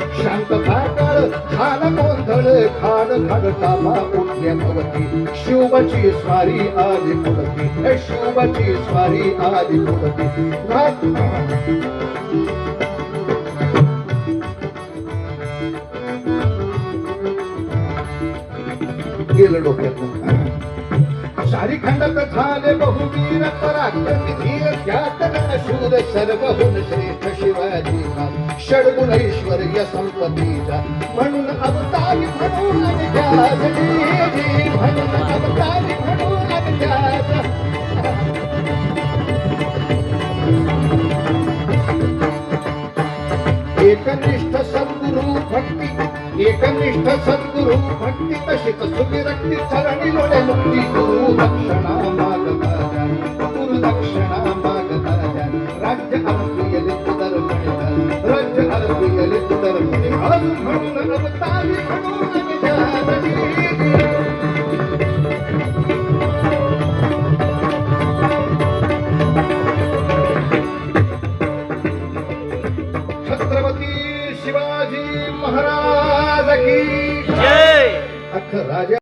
शांतता काळ खान गोंधळ खान खडकामा उठल्या भवती. शिवची स्वारी आली पुढती. शिवची स्वारी आली पुढती. गेलं डोक्यात सारी खंडात झाले बहुवीर पराक्रमी धीर त्यात शूर सर्वहुन श्रेष्ठ. षडगुणेश्वर या संपत्तीचा म्हणून अवतारी म्हणून अवत्यास म्हणून अवतारी म्हणून अवत्यास एकनिष्ठ सद्गुरु भक्ती एकनिष्ठ सद्गुरु भक्ती तशीच रक्ती चरणी लोळे मुक्ती गुरु दक्षिणा शिवाजी महाराज की अख्खं राजा